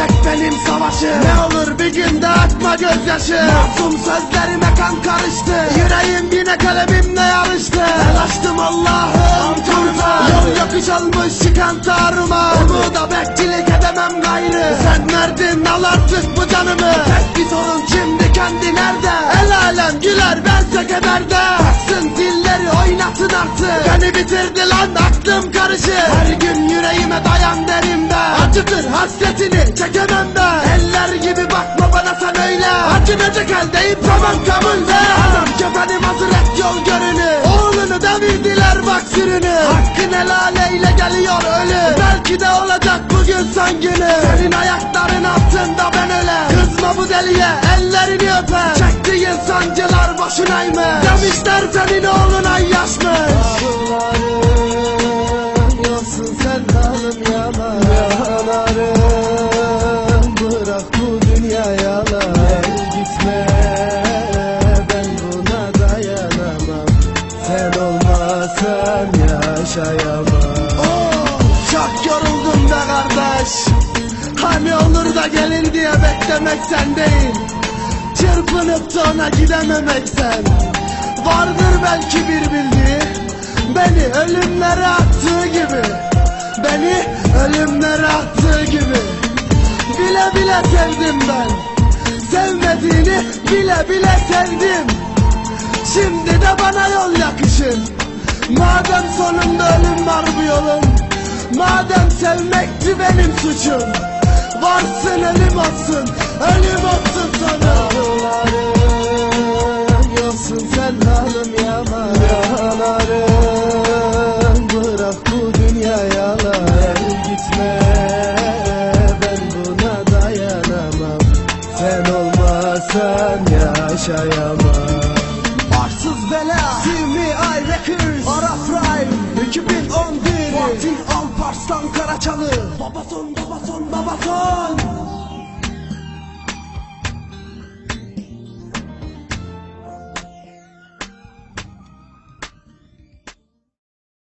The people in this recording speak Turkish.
dönecek benim savaşım Ne olur bir günde akma gözyaşı. Masum sözlerime kan karıştı. Yüreğim yine kalemimle yarıştı. El açtım Allah'ım tanrıma Yol yokuş almış çıkan tarıma. Umuda bekçilik edemem gayrı. Sen verdin al artık bu canımı. Tek bir sorun şimdi kendi nerede? El alem güler bense kederde Baksın dilleri oynatın artık. Beni bitirdi lan aklım karışır Her gün yüreğime dayan derim ben Acıtır hasretini çekemem ben. Eller gibi bakma bana sen öyle. Acınacak haldeyim tamam kabul be Adam kefenim hazır et yol görünür Oğlunu devirdiler bak sürünü. Hakkın helal geliyor ölüm Belki de olacak bugün son günü. Senin ayakların altında ben öyle Kızma bu deliye ellerini öper Çektiğin sancılar boşunaymış Demişler senin oğlun yaşayamam. Oh, Çok yoruldum be kardeş. Hani olur da gelin diye beklemek sen değil Çırpınıp da ona gidememek Vardır belki bir bildiği Beni ölümlere attığı gibi Beni ölümlere attığı gibi. Bile bile sevdim ben Sevmediğini bile bile sevdim. Şimdi de bana yol yakışır Madem sonunda ölüm var bu yolun Madem sevmekti benim suçum Varsın ölüm olsun Ölüm olsun sana. Yoksun sen halım yalan Yanarım Bırak bu dünya yalan Gel gitme Ben buna dayanamam. Sen olmasan yaşayamam. Arsız bela See me I Records 2011 Fatih Alparslan Karaçalı. Babason babason babason